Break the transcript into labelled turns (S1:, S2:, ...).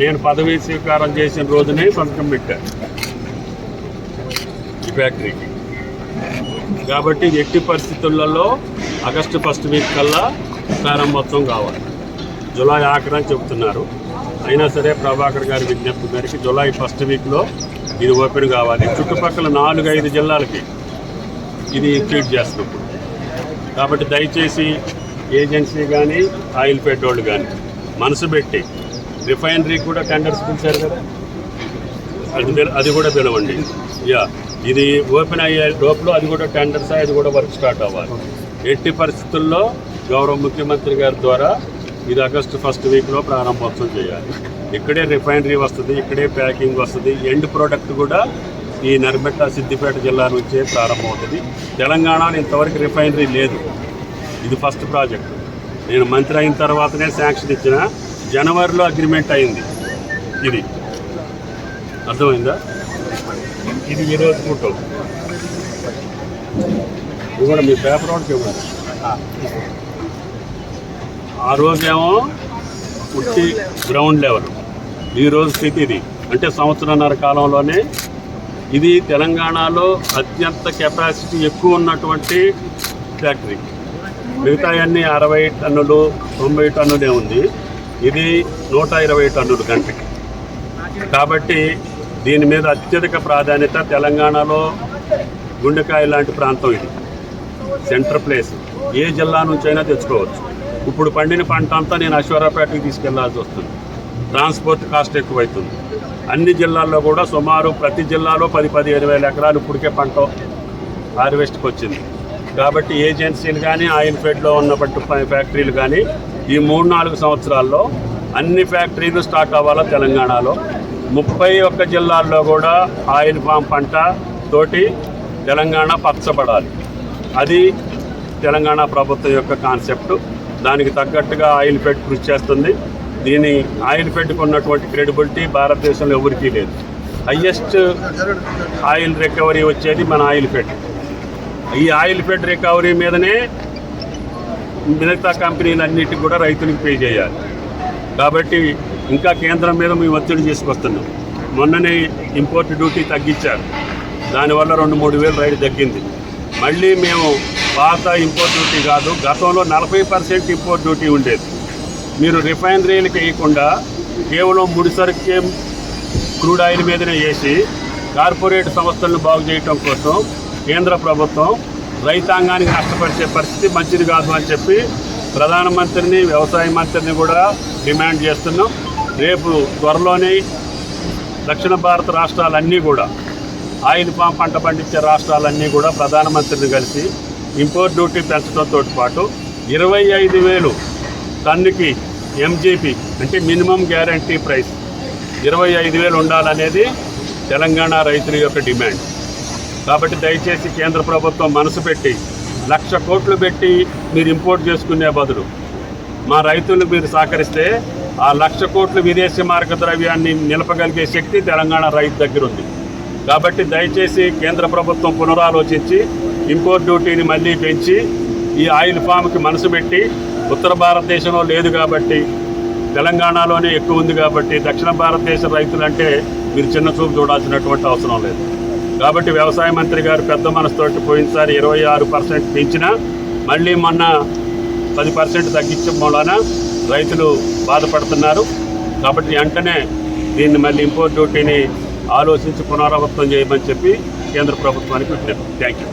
S1: నేను పదవీ స్వీకారం చేసిన రోజునే సంతకం పెట్టాను ఈ ఫ్యాక్టరీకి కాబట్టి ఎట్టి పరిస్థితులలో ఆగస్టు ఫస్ట్ వీక్ కల్లా ప్రారంభోత్సవం కావాలి. జూలై ఆఖరని అని చెబుతున్నారు అయినా సరే ప్రభాకర్ గారి విజ్ఞప్తి మేరకు జూలై ఫస్ట్ వీక్లో ఇది ఓపెన్ కావాలి. చుట్టుపక్కల నాలుగు ఐదు జిల్లాలకి ఇది ట్రీట్ చేస్తున్నప్పుడు కాబట్టి దయచేసి ఏజెన్సీ కానీ ఆయిల్ పెట్రోల్ కానీ మనసు పెట్టి రిఫైనరీ కూడా టెండర్స్ పిలిచారు కదా. అది అది కూడా పిలవండి. యా ఇది ఓపెన్ అయ్యే లోపల అది కూడా టెండర్స్ అది కూడా వర్క్ స్టార్ట్ అవ్వాలి. ఎట్టి పరిస్థితుల్లో గౌరవ ముఖ్యమంత్రి గారి ద్వారా ఇది ఆగస్టు ఫస్ట్ వీక్లో ప్రారంభోత్సవం చేయాలి. ఇక్కడే రిఫైనరీ వస్తుంది ఇక్కడే ప్యాకింగ్ వస్తుంది ఎండ్ ప్రోడక్ట్ కూడా ఈ నర్మెట్ట సిద్దిపేట జిల్లా నుంచే ప్రారంభమవుతుంది. తెలంగాణలో ఇంతవరకు రిఫైనరీ లేదు. ఇది ఫస్ట్ ప్రాజెక్ట్. నేను మంత్రి అయిన తర్వాతనే శాంక్షన్ ఇచ్చిన జనవరిలో అగ్రిమెంట్ అయింది. ఇది. అర్థమైందా? ఇది ఈరోజు ఫోటో. ఇది కూడా మీ పేపర్ ఒకటి ఇవ్వండి. ఆ రోజేమో పుట్టి గ్రౌండ్ లెవెల్ ఈ రోజు స్థితి ఇది. అంటే సంవత్సరన్నర కాలంలోనే ఇది తెలంగాణలో అత్యంత కెపాసిటీ ఎక్కువ ఉన్నటువంటి ఫ్యాక్టరీ మిగతా అన్ని అరవై టన్నులు తొంభై టన్నులే ఉంది. ఇది నూట ఇరవై టన్నులు గంటకి. కాబట్టి దీని మీద అత్యధిక ప్రాధాన్యత తెలంగాణలో గుండెకాయ లాంటి ప్రాంతం ఇది. Centre place. ఏ జిల్లా నుంచైనా తెచ్చుకోవచ్చు. ఇప్పుడు పండిన పంట అంతా నేను అశ్వరాపేటకి తీసుకెళ్ళాల్సి వస్తుంది. ట్రాన్స్పోర్ట్ కాస్ట్ ఎక్కువైతుంది. అన్ని జిల్లాల్లో కూడా సుమారు ప్రతి జిల్లాలో పది పదిహేను వేల ఎకరాలు ఇప్పటికే పంట హార్వెస్ట్కి వచ్చింది. కాబట్టి ఏజెన్సీలు కానీ ఆయిల్ ఫెడ్లో ఉన్నప్పటి ఫ్యాక్టరీలు కానీ ఈ మూడు నాలుగు సంవత్సరాల్లో అన్ని ఫ్యాక్టరీలు స్టార్ట్ అవ్వాలా తెలంగాణలో. ముప్పై ఒక్క జిల్లాల్లో కూడా ఆయిల్ ఫామ్ పంట తోటి తెలంగాణ పచ్చబడాలి. అది తెలంగాణ ప్రభుత్వం యొక్క కాన్సెప్ట్. దానికి తగ్గట్టుగా ఆయిల్ ఫెడ్ కృషి చేస్తుంది. దీని ఆయిల్ ఫెడ్కి ఉన్నటువంటి క్రెడిబిలిటీ భారతదేశంలో ఎవరికీ లేదు. హయ్యెస్ట్ ఆయిల్ రికవరీ వచ్చేది మన ఆయిల్ ఫెడ్. ఈ ఆయిల్ ఫెడ్ రికవరీ మీదనే మిగతా కంపెనీలన్నిటి కూడా రైతులకు పే చేయాలి. కాబట్టి ఇంకా కేంద్రం మీద మేము ఒత్తిడి తీసుకొస్తున్నాం. మొన్ననే ఇంపోర్ట్ డ్యూటీ తగ్గించారు. దానివల్ల రెండు మూడు వేలు రైలు తగ్గింది. మళ్ళీ మేము పాత ఇంపోర్ట్ డ్యూటీ కాదు గతంలో నలభై పర్సెంట్ ఇంపోర్ట్ డ్యూటీ ఉండేది. మీరు రిఫైనరీలకు వేయకుండా కేవలం ముడిసరుకే క్రూడ్ ఆయిల్ మీదనే వేసి కార్పొరేట్ సంస్థలను బాగు చేయటం కోసం కేంద్ర ప్రభుత్వం రైతాంగానికి నష్టపరిచే పరిస్థితి మంచిది కాదు అని చెప్పి ప్రధానమంత్రిని వ్యవసాయ మంత్రిని కూడా డిమాండ్ చేస్తున్నాం. రేపు త్వరలోనే దక్షిణ భారత రాష్ట్రాలన్నీ కూడా ఆయిల్ పామ్ పంట పండించే రాష్ట్రాలన్నీ కూడా ప్రధానమంత్రిని కలిసి ఇంపోర్ట్ డ్యూటీ పెంచడంతో పాటు ఇరవై ఐదు వేలు టన్నుకి ఎంజీపీ అంటే మినిమం గ్యారంటీ ప్రైస్ ఇరవై ఐదు వేలు ఉండాలనేది తెలంగాణ రైతుల యొక్క డిమాండ్. కాబట్టి దయచేసి కేంద్ర ప్రభుత్వం మనసు పెట్టి లక్ష కోట్లు పెట్టి మీరు ఇంపోర్ట్ చేసుకునే బదులు మా రైతులకు మీరు సహకరిస్తే ఆ లక్ష కోట్లు విదేశీ మార్గ ద్రవ్యాన్ని నిలపగలిగే శక్తి తెలంగాణ రైతు దగ్గర ఉంది. కాబట్టి దయచేసి కేంద్ర ప్రభుత్వం పునరాలోచించి ఇంపోర్ట్ డ్యూటీని మళ్ళీ పెంచి ఈ ఆయిల్ ఫామ్కి మనసు పెట్టి ఉత్తర భారతదేశంలో లేదు కాబట్టి తెలంగాణలోనే ఎక్కువ ఉంది కాబట్టి దక్షిణ భారతదేశ రైతులంటే మీరు చిన్న చూపు చూడాల్సినటువంటి అవసరం లేదు. కాబట్టి వ్యవసాయ మంత్రి గారు పెద్ద మనసుతోటి పోయినసారి ఇరవై ఆరు పర్సెంట్ పెంచిన మళ్ళీ మొన్న పది పర్సెంట్ తగ్గించడం వలన రైతులు బాధపడుతున్నారు. కాబట్టి వెంటనే దీన్ని మళ్ళీ ఇంపోర్ట్ డ్యూటీని ఆలోచించి పునరావృతం చేయమని చెప్పి కేంద్ర ప్రభుత్వానికి విజ్ఞప్తి. Thank you